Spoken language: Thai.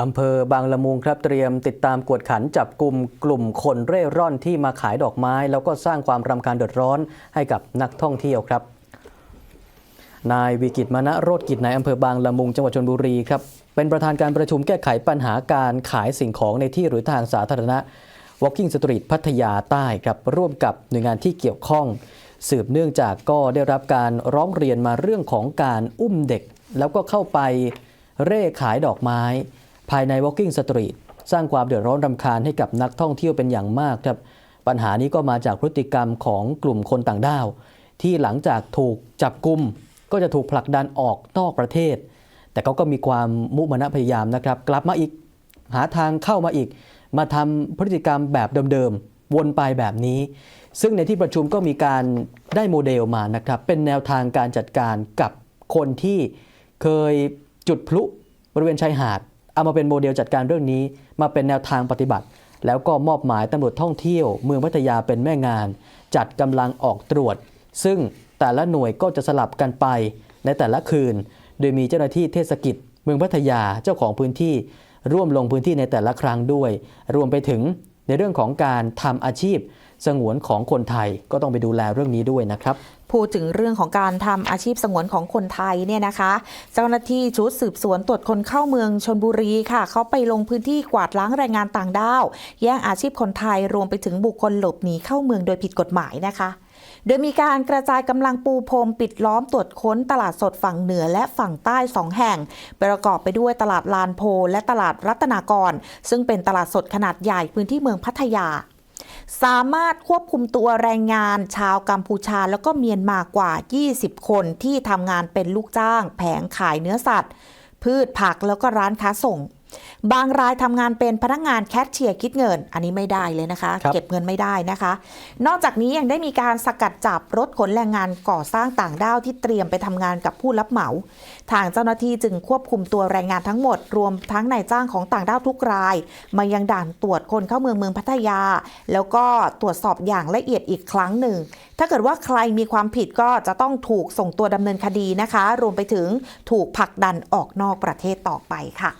อำเภอบางละมุงครับเตรียมติดตามกวดขันจับกลุ่มกลุ่มคนเร่ร่อนที่มาขายดอกไม้ แล้วก็สร้างความรำคาญเดือดร้อนให้กับนักท่องเที่ยวครับ นายวิกิตมณโรธกิจนายอำเภอบางละมุงจังหวัดชลบุรีครับเป็นประธานการประชุมแก้ไขปัญหาการขายสิ่งของในที่หรือทางสาธารณะ Walking Street พัทยาใต้ครับร่วมกับหน่วยงานที่เกี่ยวข้อง สืบเนื่องจากก็ได้รับการร้องเรียนมาเรื่องของการอุ้มเด็ก แล้วก็เข้าไปเร่ขายดอกไม้ ภายใน Walking Street สร้างความเดือดร้อนรำคาญให้กับนักท่องเที่ยวเป็นอย่างมากครับปัญหานี้ก็มาจากพฤติกรรมของกลุ่มคนต่างด้าว ที่หลังจากถูกจับกลุ่มก็จะถูกผลักดันออกนอกประเทศ แต่เขาก็มีความมุมานะพยายามนะครับ กลับมาอีกหาทางเข้ามาอีก มาทำพฤติกรรมแบบเดิมๆวนไปแบบนี้ ซึ่งในที่ประชุมก็มีการได้โมเดลมานะครับ เป็นแนวทางการจัดการกับคนที่เคยจุดพลุบริเวณชายหาด เอามาเป็นโมเดลจัดการเรื่องนี้ มาเป็นแนวทางปฏิบัติ แล้วก็มอบหมายตำรวจท่องเที่ยว เมืองพัทยาเป็นแม่งาน จัดกำลังออกตรวจ ซึ่งแต่ละหน่วยก็จะสลับกันไปในแต่ละคืน โดยมีเจ้าหน้าที่เทศกิจ เมืองพัทยาเจ้าของพื้นที่ ร่วมลงพื้นที่ในแต่ละครั้งด้วย รวมไปถึงในเรื่องของการทำอาชีพสงวนของคนไทยก็ต้องไปดูแลเรื่องนี้ด้วยนะครับ พูดถึงเรื่องของการทำอาชีพสงวนของคนไทยเนี่ยนะคะ เจ้าหน้าที่ชุดสืบสวนตรวจคนเข้าเมืองชนบุรีค่ะ เขาไปลงพื้นที่กวาดล้างแรงงานต่างด้าว แย่งอาชีพคนไทยรวมไปถึงบุคคลหลบหนีเข้าเมืองโดยผิดกฎหมายนะคะโดยมีการกระจายกำลังปูพรมปิดล้อมตรวจค้นตลาดสดฝั่งเหนือและฝั่งใต้สองแห่ง ประกอบไปด้วยตลาดลานโพและตลาดรัตนากร ซึ่งเป็นตลาดสดขนาดใหญ่พื้นที่เมืองพัทยา สามารถควบคุมตัวแรงงานชาวกัมพูชา แล้วก็เมียนมากว่า 20 คนที่ทำงานเป็นลูกจ้าง แผงขายเนื้อสัตว์ พืชผักแล้วก็ร้านค้าส่ง บางรายทำงานเป็นพนักงานแคชเชียร์คิดเงิน อันนี้ไม่ได้เลยนะคะครับเก็บเงินไม่ได้นะคะ นอกจากนี้ยังได้มีการสกัดจับรถขนแรงงานก่อสร้างต่างด้าวที่เตรียมไปทำงานกับผู้รับเหมา ทางเจ้าหน้าที่จึงควบคุมตัวแรงงานทั้งหมด รวมทั้งนายจ้างของต่างด้าวทุกราย มายังด่านตรวจคนเข้าเมืองเมืองพัทยา แล้วก็ตรวจสอบอย่างละเอียดอีกครั้งหนึ่ง ถ้าเกิดว่าใครมีความผิดก็จะต้องถูกส่งตัวดำเนินคดีนะคะ รวมไปถึงถูกผลักดันออกนอกประเทศต่อไปค่ะ